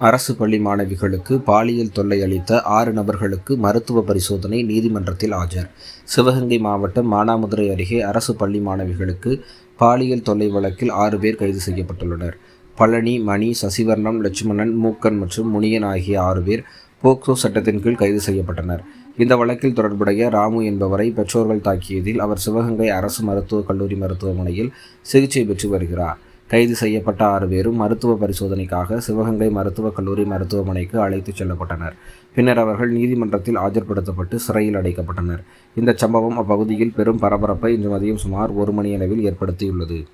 அரசு பள்ளி மாணவிகளுக்கு பாலியல் தொல்லை அளித்த ஆறு நபர்களுக்கு மருத்துவ பரிசோதனை நீதிமன்றத்தில் ஆஜர். சிவகங்கை மாவட்டம் மானாமதுரை அருகே அரசு பள்ளி மாணவிகளுக்கு பாலியல் தொல்லை வழக்கில் ஆறு பேர் கைது செய்யப்பட்டுள்ளனர். பழனி மணி சசிவர்ணம் லட்சுமணன் மூக்கன் மற்றும் முனியன் ஆகிய ஆறு பேர் போக்சோ சட்டத்தின் கீழ் கைது செய்யப்பட்டனர். இந்த வழக்கில் தொடர்புடைய ராமு என்பவரை பெற்றோர்கள் தாக்கியதில் அவர் சிவகங்கை அரசு மருத்துவக் கல்லூரி மருத்துவமனையில் சிகிச்சை பெற்று வருகிறார். கைது செய்யப்பட்ட ஆறு பேரும் மருத்துவ பரிசோதனைக்காக சிவகங்கை மருத்துவக் கல்லூரி மருத்துவமனைக்கு அழைத்துச் செல்லப்பட்டனர். பின்னர் அவர்கள் நீதிமன்றத்தில் ஆஜர்படுத்தப்பட்டு சிறையில் அடைக்கப்பட்டனர். இந்த சம்பவம் அப்பகுதியில் பெரும் பரபரப்பை இன்று மதியம் சுமார் ஒரு மணி அளவில் ஏற்படுத்தியுள்ளது.